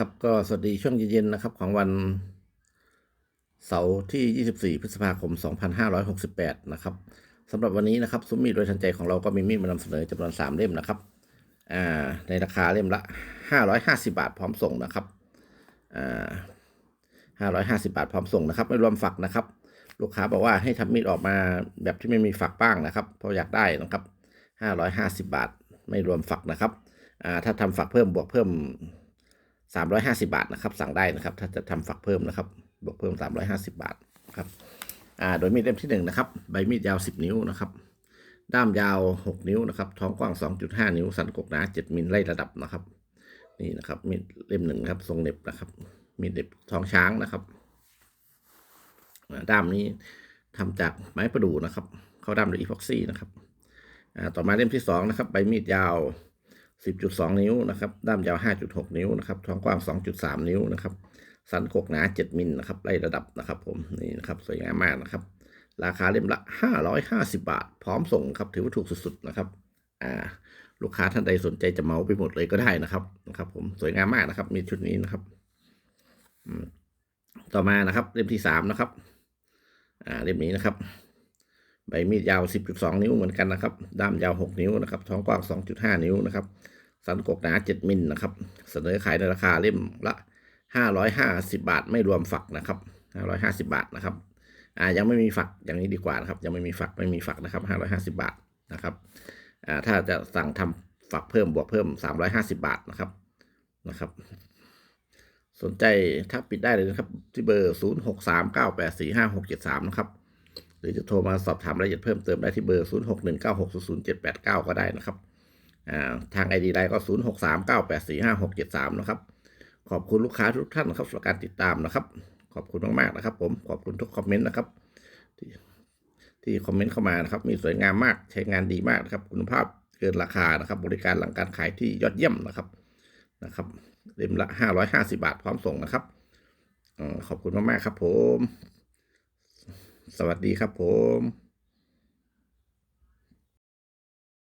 ครับก็สวัสดีช่วงเย็นๆนะครับของวันเสาร์ที่ 24 พฤษภาคม 2568 นะครับสำหรับวันนี้นะครับ ซุ้มมีดโดยทันใจของเราก็มีมีดมานำเสนอจำนวน 3 เล่มนะครับอ่าในราคาเล่มละ 550 บาทพร้อมส่งนะครับอ่า550 บาทพร้อมส่งนะครับไม่รวมฝักนะครับ ลูกค้าบอกว่าให้ทำมีดออกมาแบบที่ไม่มีฝักบ้างนะครับเพราะอยากได้นะครับ 550 บาทไม่รวมฝักนะครับอ่าถ้าทำฝักเพิ่มบวกเพิ่ม 350 บาทนะครับ สั่งได้นะครับ ถ้าจะทำฝักเพิ่มนะครับ บวกเพิ่ม 350 บาทครับอ่าโดยมีดเล่มที่1นะครับ ใบมีดยาว 10 นิ้วนะครับ ด้ามยาว 6 นิ้วนะครับ ท้องกว้าง 2.5 นิ้ว สันกกหนา 7 มิลไล่ระดับนะครับ นี่นะครับ มีดเล่มหนึ่งครับ ทรงเหน็บนะครับ มีดเหน็บท้องช้างนะครับ ด้ามนี้ทำจากไม้ประดู่นะครับ เข้าด้ามด้วยอีพ็อกซี่นะครับ อ่า ต่อมาเล่มที่2นะครับ ใบมีดยาว 10.2 นิ้วนะครับ ด้ามยาว 5.6 นิ้วนะครับท้องกว้าง 2.3 นิ้วนะครับ สันกกหนา 7 มิลนะครับ ไล่ระดับนะครับ ผมนี่นะครับสวยงามมากนะครับ ราคาเล่มละ 550 บาท พร้อมส่งครับถือว่าถูกสุดๆนะครับอ่าลูกค้าท่านใดสนใจจะเมาไปหมดเลยก็ได้นะครับนะครับ ผมสวยงามมากนะครับ มีชุดนี้นะครับต่อมานะครับ เล่มที่3นะครับ อ่าเล่มนี้นะครับ ใบมีดยาว 10.2 นิ้วเหมือนกันนะครับ ด้ามยาว 6 นิ้วนะครับ ท้องกว้าง 2.5 นิ้วนะครับ สันกกหนา 7 มิลนะครับ เสนอขายในราคาเล่มละ 550 บาท ไม่รวมฝักนะครับ 550 บาทนะครับ อ่า ยังไม่มีฝัก อย่างนี้ดีกว่านะครับ ยังไม่มีฝัก ไม่มีฝักนะครับ 550 บาทนะครับ อ่า ถ้าจะสั่งทำฝักเพิ่มบวกเพิ่ม 350 บาทนะครับ นะครับ สนใจทักปิดได้เลยนะครับ ที่เบอร์ 0639845673 นะครับ รือจะโทรมาสอบถามรายละเอียดเพิ่มเติมได้ที่เบอร์ 0619600789 ก็ได้นะครับอ่าทาง ID ไลน์ก็ 0639845673 นะครับ ขอบคุณลูกค้าทุกท่านนะครับสำหรับการติดตามนะครับ ขอบคุณมากๆนะครับ ผมขอบคุณทุกคอมเมนต์นะครับที่ที่คอมเมนต์เข้ามานะครับ มีสวยงามมากใช้งานดีมากนะครับ คุณภาพเกินราคานะครับ บริการหลังการขายที่ยอดเยี่ยมนะครับนะครับเล่มละ 550 บาทพร้อมส่งนะครับอขอบคุณมากๆครับผม สวัสดีครับผม